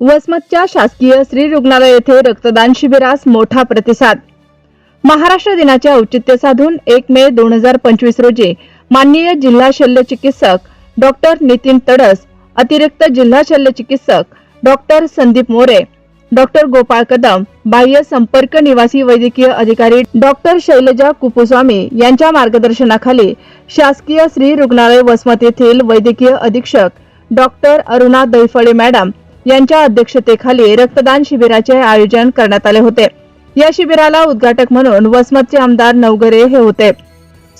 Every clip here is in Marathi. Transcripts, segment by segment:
वसमतच्या शासकीय स्त्री रुग्णालय येथे रक्तदान शिबिरास मोठा प्रतिसाद. महाराष्ट्र दिनाचे औचित्य साधून एक मे दोन हजार पंचवीस रोजी माननीय जिल्हा शल्य चिकित्सक डॉक्टर नितीन तडस अतिरिक्त जिल्हा शल्य चिकित्सक डॉक्टर संदीप मोरे डॉक्टर गोपाळ कदम बाह्य संपर्क निवासी वैद्यकीय अधिकारी डॉक्टर शैलजा कुपुस्वामी यांच्या मार्गदर्शनाखाली शासकीय श्री रुग्णालय वसमत येथील वैद्यकीय अधीक्षक डॉक्टर अरुणा दैफळे मॅडम यांच्या अध्यक्षतेखाली रक्तदान शिबिराचे आयोजन करण्यात आले होते. या शिबिराला उद्घाटक म्हणून वसमतचे आमदार नवगरे हे होते.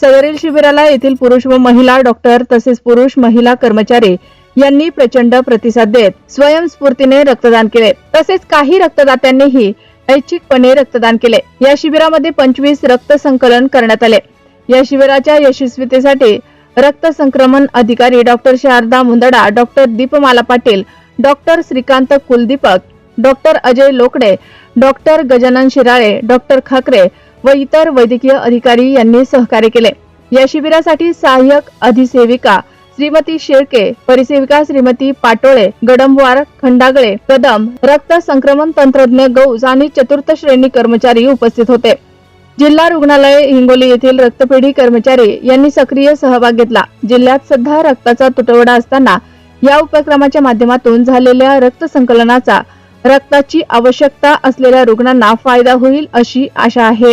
सदरील शिबिराला येथील पुरुष व महिला डॉक्टर तसेच पुरुष महिला कर्मचारी यांनी प्रचंड प्रतिसाद देत स्वयंस्फूर्तीने रक्तदान केले. तसेच काही रक्तदात्यांनीही ऐच्छिकपणे रक्तदान केले. या शिबिरामध्ये पंचवीस रक्त संकलन करण्यात आले. या शिबिराच्या यशस्वीतेसाठी रक्त संक्रमण अधिकारी doctor Sharada Mundada doctor Deepmala Patil doctor Shrikant Kuldeepak doctor Ajay Lokade doctor Gajanan Shirale doctor Khakare व इतर वैद्यकीय अधिकारी यांनी सहकार्य केले. या शिबिरासाठी सहाय्यक अधिसेविका श्रीमती शेळके परिसेविका श्रीमती पाटोळे गडमवार खंडागळे कदम रक्त संक्रमण तंत्रज्ञ गौज आणि चतुर्थ श्रेणी कर्मचारी उपस्थित होते. जिल्हा रुग्णालय हिंगोली येथील रक्तपेढी कर्मचारी यांनी सक्रिय सहभाग घेतला. जिल्ह्यात सध्या रक्ताचा तुटवडा असताना या उपक्रमाच्या माध्यमातून झालेल्या रक्त संकलनाचा रक्ताची आवश्यकता असलेल्या रुग्णांना फायदा होईल अशी आशा आहे.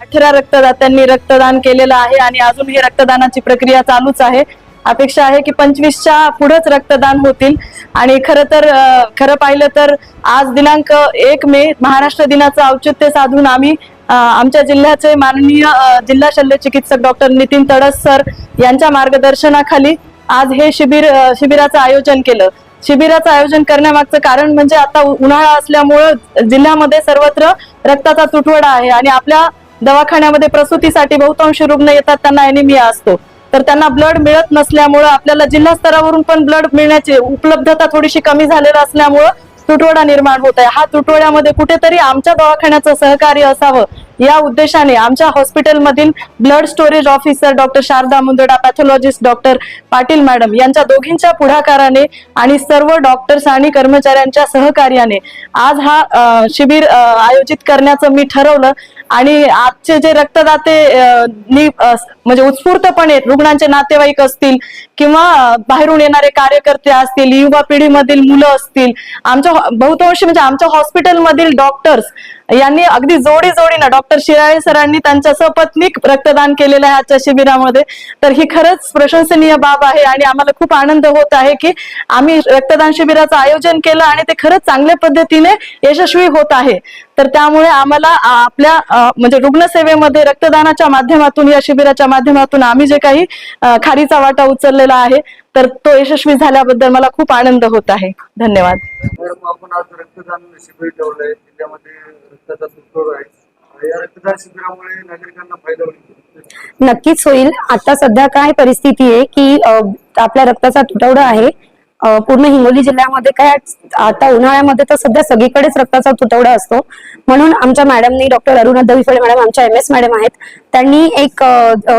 अठरा रक्तदात्यांनी रक्तदान केलेलं आहे आणि अजून ही रक्तदानाची प्रक्रिया चालूच आहे. अपेक्षा आहे की पंचवीसच्या पुढेच रक्तदान होतील. आणि खरं तर अं, खरं पाहिलं तर आज दिनांक एक मे महाराष्ट्र दिनाचं औचित्य साधून आम्ही आमच्या जिल्ह्याचे माननीय जिल्हा शल्य चिकित्सक डॉक्टर नितीन तडस सर यांच्या मार्गदर्शनाखाली आज हे शिबिर शिबिराचं आयोजन केलं. शिबिराचं आयोजन करण्यामागचं कारण म्हणजे आता उन्हाळा असल्यामुळं जिल्ह्यामध्ये सर्वत्र रक्ताचा तुटवडा आहे आणि आपल्या दवाखान्यामध्ये प्रसूतीसाठी बहुतांश रुग्ण येतात त्यांना एनिमिया असतो. तर त्यांना ब्लड मिळत नसल्यामुळं आपल्याला जिल्हा स्तरावरून पण ब्लड मिळण्याची उपलब्धता थोडीशी कमी झालेलं असल्यामुळं तुटवडा निर्माण होत आहे. हा तुटवड्यामध्ये कुठेतरी आमच्या दवाखान्याचं सहकार्य असावं. या उद्देशाने आमच्या हॉस्पिटलमधील blood storage officer doctor Sharada Mundada pathologist doctor Patil madam यांच्या दोघींच्या पुढाकाराने आणि सर्व डॉक्टर्स आणि कर्मचाऱ्यांच्या सहकार्याने आज हा शिबिर आयोजित करण्याचं मी ठरवलं. आणि आजचे जे रक्तदाते म्हणजे उत्स्फूर्तपणे रुग्णांचे नातेवाईक असतील किंवा बाहेरून येणारे कार्यकर्ते असतील युवा पिढीमधील मुलं असतील आमच्या बहुतांशी म्हणजे आमच्या हॉस्पिटलमधील डॉक्टर्स यांनी अगदी जोडी जोडीनं डॉक्टर शिराळे सरांनी त्यांच्या सपत्नीक रक्तदान केलेलं आहे आजच्या शिबिरामध्ये. तर ही खरंच प्रशंसनीय बाब आहे आणि आम्हाला खूप आनंद होत आहे की आम्ही रक्तदान शिबिराचं आयोजन केलं आणि ते खरंच चांगल्या पद्धतीने यशस्वी होत आहे. तर त्यामुळे आम्हाला आपल्या म्हणजे रुग्णसेवेमध्ये रक्तदानाच्या माध्यमातून या शिबिराच्या माध्यमातून आम्ही जे काही खारीचा वाटा उचललेला आहे तर तो यशस्वी झाल्याबद्दल मला खूप आनंद होत आहे. धन्यवाद. आपण आज रक्तदान शिबिर ठेवलंय जिल्ह्यामध्ये रक्ताचा तुटवडा आहे. या रक्तदान शिबिरामुळे नागरिकांना फायदा होईल. नक्कीच होईल. आता सध्या काय परिस्थिती आहे की आपल्या रक्ताचा तुटवडा आहे. पूर्ण हिंगोली जिल्ह्यामध्ये काय आता उन्हाळ्यामध्ये तर सध्या सगळीकडेच रक्ताचा तुटवडा असतो. म्हणून आमच्या मॅडमनी डॉक्टर अरुणा दविफळे मॅडम आमच्या एम एस मॅडम आहेत त्यांनी एक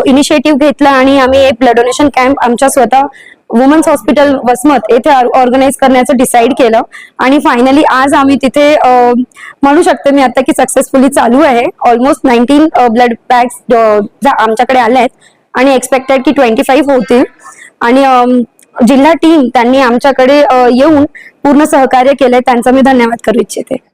इनिशिएटिव्ह घेतला आणि आम्ही एक ब्लड डोनेशन कॅम्प आमच्या स्वतः वुमन्स हॉस्पिटल वसमत येथे ऑर्गनाईज करण्याचं डिसाईड केलं. आणि फायनली आज आम्ही तिथे म्हणू शकते मी आता की सक्सेसफुली चालू आहे. ऑलमोस्ट नाईन्टीन ब्लड बॅग्स आमच्याकडे आले आहेत आणि एक्सपेक्टेड की ट्वेंटी फाईव्ह होतील. आणि जिल्हा टीम त्यांनी आमच्याकडे येऊन पूर्ण सहकार्य केलंय. त्यांचा मी धन्यवाद करू इच्छिते.